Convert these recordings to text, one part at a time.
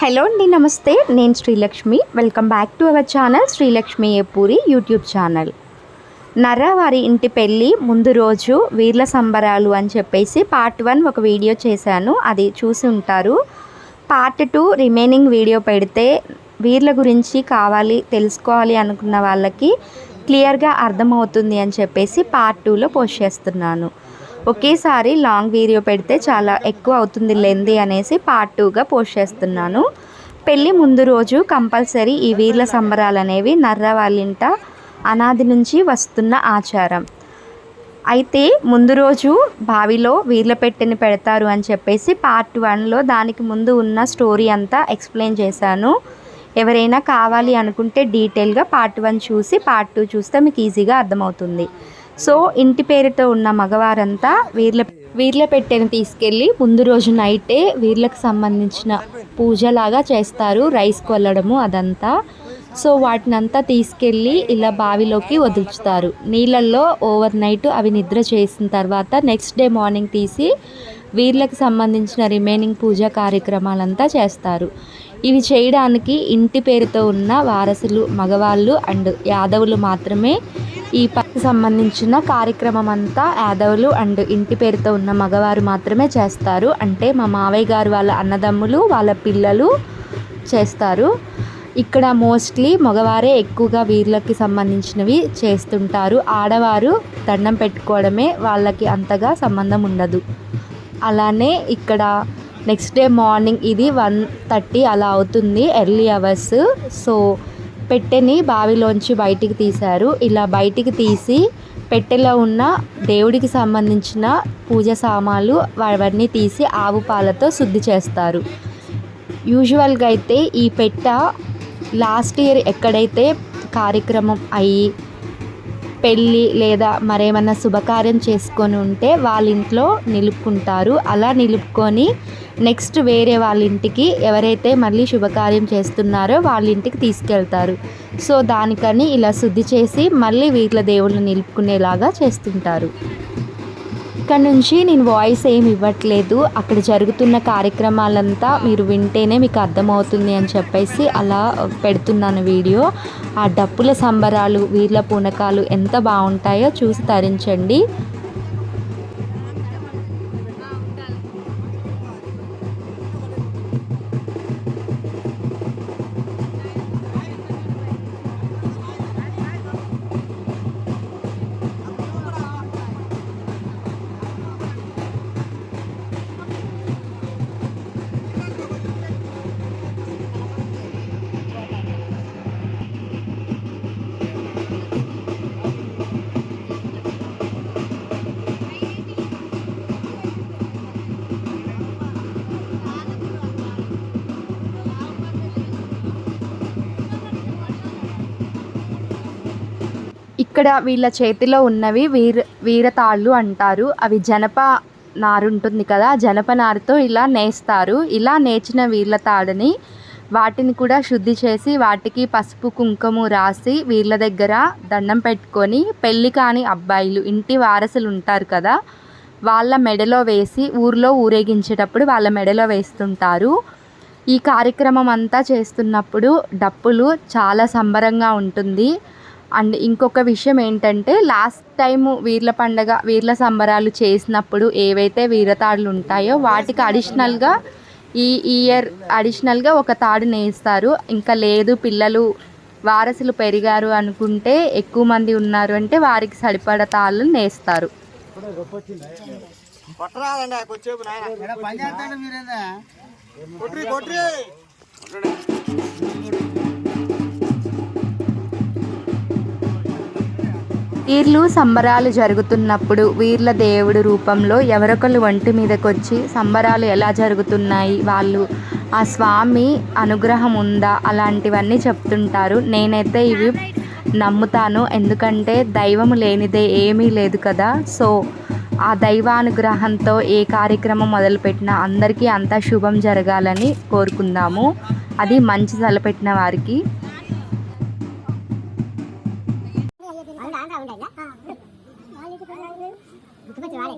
Hello అండి నమస్తే. నేను Srilakshmi. Welcome back to our channel Srilakshmi Epuri YouTube channel Narra వారి ఇంటి పెళ్ళి ముందు రోజు వీర్ల సంబరాలు అని చెప్పేసి పార్ట్ వన్ ఒక వీడియో చేశాను. అది చూసి ఉంటారు. పార్ట్ టూ రిమైనింగ్ వీడియో పెడితే వీర్ల గురించి కావాలి తెలుసుకోవాలి అనుకున్న వాళ్ళకి క్లియర్గా అర్థమవుతుంది అని చెప్పేసి పార్ట్ టూలో పోస్ట్ చేస్తున్నాను. ఒకేసారి లాంగ్ వీడియో పెడితే చాలా ఎక్కువ అవుతుంది లెంది అనేసి పార్ట్ టూగా పోస్ట్ చేస్తున్నాను. పెళ్ళి ముందు రోజు కంపల్సరీ ఈ వీర్ల సంబరాలు అనేవి నర్ర వాళ్ళింట అనాది నుంచి వస్తున్న ఆచారం. అయితే ముందు రోజు బావిలో వీర్ల పెట్టెని పెడతారు అని చెప్పేసి పార్ట్ వన్లో దానికి ముందు ఉన్న స్టోరీ అంతా ఎక్స్ప్లెయిన్ చేశాను. ఎవరైనా కావాలి అనుకుంటే డీటెయిల్గా పార్ట్ వన్ చూసి పార్ట్ టూ చూస్తే మీకు ఈజీగా అర్థమవుతుంది. సో ఇంటి పేరుతో ఉన్న మగవారంతా వీర్ల వీర్ల పెట్టెను తీసుకెళ్ళి ముందు రోజు నైటే వీర్లకు సంబంధించిన పూజలాగా చేస్తారు రైస్ కొల్లడము అదంతా. సో వాటినంతా తీసుకెళ్ళి ఇలా బావిలోకి వదులుచుతారు నీళ్ళల్లో ఓవర్ నైట్ అవి నిద్ర చేసిన తర్వాత నెక్స్ట్ డే మార్నింగ్ తీసి వీర్లకు సంబంధించిన రిమైనింగ్ పూజా కార్యక్రమాలంతా చేస్తారు. ఇవి చేయడానికి ఇంటి పేరుతో ఉన్న వారసులు మగవాళ్ళు అండ్ యాదవులు మాత్రమే ఈ పనికి సంబంధించిన కార్యక్రమం అంతా యాదవులు అండ్ ఇంటి పేరుతో ఉన్న మగవారు మాత్రమే చేస్తారు. అంటే మా మావయ్య గారు వాళ్ళ అన్నదమ్ములు వాళ్ళ పిల్లలు చేస్తారు. ఇక్కడ మోస్ట్లీ మగవారే ఎక్కువగా వీళ్ళకి సంబంధించినవి చేస్తుంటారు. ఆడవారు దండం పెట్టుకోవడమే వాళ్ళకి అంతగా సంబంధం ఉండదు. అలానే ఇక్కడ నెక్స్ట్ డే మార్నింగ్ ఇది వన్ థర్టీ అలా అవుతుంది ఎర్లీ అవర్స్ సో పెట్టెని బావిలోంచి బయటికి తీశారు. ఇలా బయటికి తీసి పెట్టెలో ఉన్న దేవుడికి సంబంధించిన పూజ సామాన్లు అవన్నీ తీసి ఆవు పాలతో శుద్ధి చేస్తారు. యూజువల్గా అయితే ఈ పెట్ట లాస్ట్ ఇయర్ ఎక్కడైతే కార్యక్రమం అయ్యి పెళ్ళి లేదా మరేమన్నా శుభకార్యం చేసుకొని ఉంటే వాళ్ళ ఇంట్లో నిలుపుకుంటారు. అలా నిలుపుకొని నెక్స్ట్ వేరే వాళ్ళ ఇంటికి ఎవరైతే మళ్ళీ శుభకార్యం చేస్తున్నారో వాళ్ళ ఇంటికి తీసుకెళ్తారు. సో దానికని ఇలా శుద్ధి చేసి మళ్ళీ వీటిలో దేవుళ్ళు నిలుపుకునేలాగా చేస్తుంటారు. ఇక్కడ నుంచి నేను వాయిస్ ఏం ఇవ్వట్లేదు. అక్కడ జరుగుతున్న కార్యక్రమాలంతా మీరు వింటేనే మీకు అర్థమవుతుంది అని చెప్పేసి అలా పెడుతున్నాను వీడియో. ఆ డప్పుల సంబరాలు వీర్ల పూనకాలు ఎంత బాగుంటాయో చూసి తరించండి. ఇక్కడ వీళ్ళ చేతిలో ఉన్నవి వీర వీరతాళ్ళు అంటారు. అవి జనప నారు ఉంటుంది కదా జనప నారుతో ఇలా నేస్తారు. ఇలా నేచిన వీళ్ళ తాడుని వాటిని కూడా శుద్ధి చేసి వాటికి పసుపు కుంకుమ రాసి వీళ్ళ దగ్గర దండం పెట్టుకొని పెళ్ళి కాని అబ్బాయిలు ఇంటి వారసులు ఉంటారు కదా వాళ్ళ మెడలో వేసి ఊర్లో ఊరేగించేటప్పుడు వాళ్ళ మెడలో వేస్తుంటారు. ఈ కార్యక్రమం అంతా చేస్తున్నప్పుడు డప్పులు చాలా సంబరంగా ఉంటుంది. అండ్ ఇంకొక విషయం ఏంటంటే లాస్ట్ టైం వీర్ల పండగ వీర్ల సంబరాలు చేసినప్పుడు ఏవైతే వీరతాడులు ఉంటాయో వాటికి అడిషనల్గా ఈ ఇయర్ అడిషనల్గా ఒక తాడు నేస్తారు. ఇంకా లేదు పిల్లలు వారసులు పెరిగారు అనుకుంటే ఎక్కువ మంది ఉన్నారు అంటే వారికి సరిపడ తాళ్ళు నేస్తారు. కొట్రి కొట్రి. వీర్లు సంబరాలు జరుగుతున్నప్పుడు వీర్ల దేవుడు రూపంలో ఎవరొకరు ఒంటి మీదకొచ్చి సంబరాలు ఎలా జరుగుతున్నాయి? వాళ్ళు ఆ స్వామి అనుగ్రహం ఉందా? అలాంటివన్నీ చెప్తుంటారు. నేనైతే ఇవి నమ్ముతాను. ఎందుకంటే దైవము లేనిదే ఏమీ లేదు కదా. సో ఆ దైవానుగ్రహంతో ఏ కార్యక్రమం మొదలుపెట్టినా అందరికీ అంతా శుభం జరగాలని కోరుకుందాము. అది మంచి తలపెట్టిన వారికి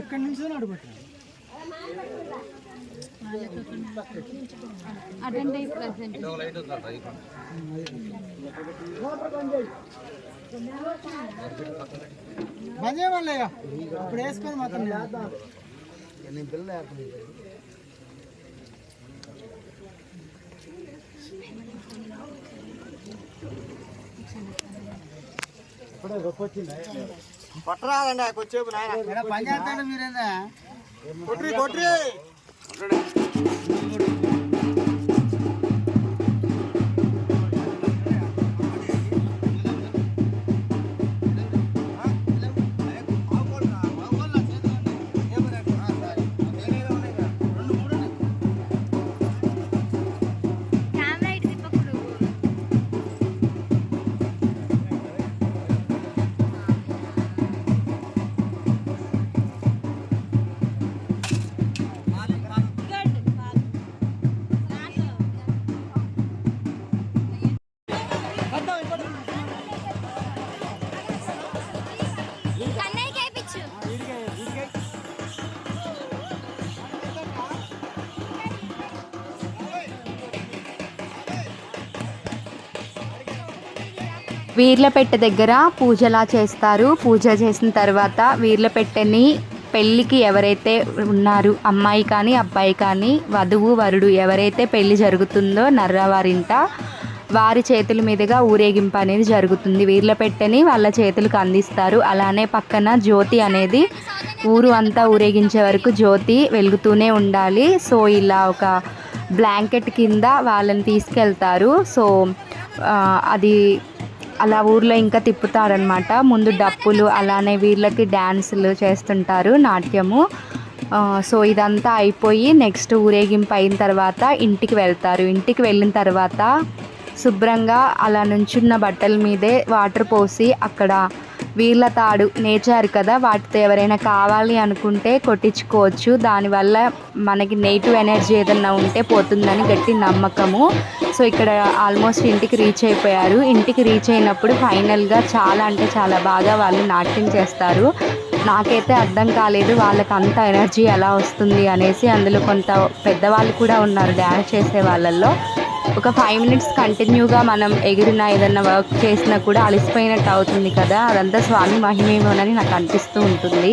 ఇక్కడ నుంచి నడుపుతా బంద్ చేయమని ఇక ఇప్పుడు వేసుకొని మాత్రం నేను. పిల్ల లేకుండా ఇప్పుడే గొప్ప వచ్చింది పట్టరాదండి కొచ్చేపు నాయన. ఇక్కడ పని చేస్తాడు మీరేందా? కొట్రి కొట్రి వీర్లపెట్టె దగ్గర పూజలా చేస్తారు. పూజ చేసిన తర్వాత వీర్లపెట్టెని పెళ్ళికి ఎవరైతే ఉన్నారు అమ్మాయి కానీ అబ్బాయి కానీ వధువు వరుడు ఎవరైతే పెళ్ళి జరుగుతుందో నర్రవారింట వారి చేతుల మీదుగా ఊరేగింపు అనేది జరుగుతుంది. వీర్ల పెట్టని వాళ్ళ చేతులకు అందిస్తారు. అలానే పక్కన జ్యోతి అనేది ఊరు అంతా ఊరేగించే వరకు జ్యోతి వెలుగుతూనే ఉండాలి. సో ఇలా ఒక బ్లాంకెట్ కింద వాళ్ళని తీసుకెళ్తారు. సో అది అలా ఊర్లో ఇంకా తిప్పుతారనమాట ముందు డప్పులు అలానే వీళ్ళకి డ్యాన్సులు చేస్తుంటారు నాట్యము. సో ఇదంతా అయిపోయి నెక్స్ట్ ఊరేగింపు అయిన తర్వాత ఇంటికి వెళ్తారు. ఇంటికి వెళ్ళిన తర్వాత శుభ్రంగా అలా నుంచున్న బట్టల మీదే వాటర్ పోసి అక్కడ వీళ్ళ తాడు నేచారు కదా వాటితో ఎవరైనా కావాలి అనుకుంటే కొట్టించుకోవచ్చు. దానివల్ల మనకి నెగిటివ్ ఎనర్జీ ఏదన్నా ఉంటే పోతుందని గట్టి నమ్మకము. సో ఇక్కడ ఆల్మోస్ట్ ఇంటికి రీచ్ అయిపోయారు. ఇంటికి రీచ్ అయినప్పుడు ఫైనల్గా చాలా అంటే చాలా బాగా వాళ్ళు నాట్యం చేస్తారు. నాకైతే అర్థం కాలేదు వాళ్ళకి అంత ఎనర్జీ ఎలా వస్తుంది అనేసి. అందులో కొంత పెద్దవాళ్ళు కూడా ఉన్నారు డ్యాన్స్ చేసే వాళ్ళల్లో. ఒక ఫైవ్ మినిట్స్ కంటిన్యూగా మనం ఎగిరిన ఏదన్నా వర్క్ చేసినా కూడా అలసిపోయినట్టు అవుతుంది కదా. అదంతా స్వామి మహిమేమోనని నాకు అనిపిస్తూ ఉంటుంది.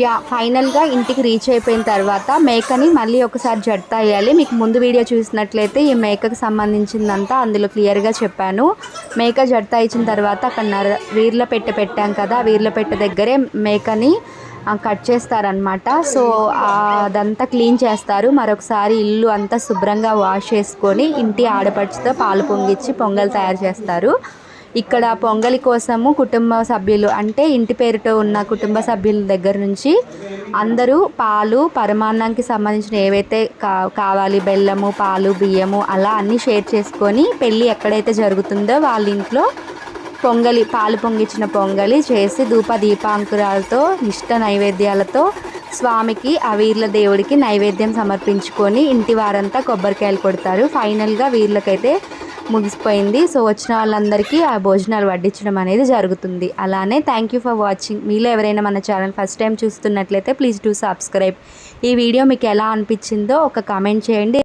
యా ఫైనల్గా ఇంటికి రీచ్ అయిపోయిన తర్వాత మేకని మళ్ళీ ఒకసారి జడతా వేయాలి మీకు ముందు వీడియో చూసినట్లయితే ఈ మేకకు సంబంధించిందంతా అందులో క్లియర్గా చెప్పాను. మేక జడతా ఇచ్చిన తర్వాత అక్కడ నర వీర్ల పెట్టె పెట్టాం కదా వీర్ల పెట్టె దగ్గరే మేకని కట్ చేస్తారనమాట సో అదంతా క్లీన్ చేస్తారు. మరొకసారి ఇల్లు అంతా శుభ్రంగా వాష్ చేసుకొని ఇంటి ఆడపడుచుతో పాలు పొంగిచ్చి పొంగల్ తయారు చేస్తారు. ఇక్కడ పొంగలి కోసము కుటుంబ సభ్యులు అంటే ఇంటి పేరుతో ఉన్న కుటుంబ సభ్యుల దగ్గర నుంచి అందరూ పాలు పరమాన్నానికి సంబంధించిన ఏవైతే కా కావాలి బెల్లము పాలు బియ్యము అలా అన్నీ షేర్ చేసుకొని పెళ్ళి ఎక్కడైతే జరుగుతుందో వాళ్ళ ఇంట్లో పొంగలి పాలు పొంగిచ్చిన పొంగలి చేసి ధూప దీపాంకురాలతో ఇష్ట నైవేద్యాలతో స్వామికి ఆ వీర్ల దేవుడికి నైవేద్యం సమర్పించుకొని ఇంటి వారంతా కొబ్బరికాయలు కొడతారు. ఫైనల్గా వీర్లకైతే ముగిసిపోయింది. సో వచ్చిన వాళ్ళందరికీ ఆ భోజనాలు వడ్డించడం అనేది జరుగుతుంది. అలానే థ్యాంక్ యూ ఫర్ వాచింగ్ మీలో ఎవరైనా మన ఛానల్ ఫస్ట్ టైం చూస్తున్నట్లయితే ప్లీజ్ డూ సబ్స్క్రైబ్ ఈ వీడియో మీకు ఎలా అనిపించిందో ఒక కామెంట్ చేయండి.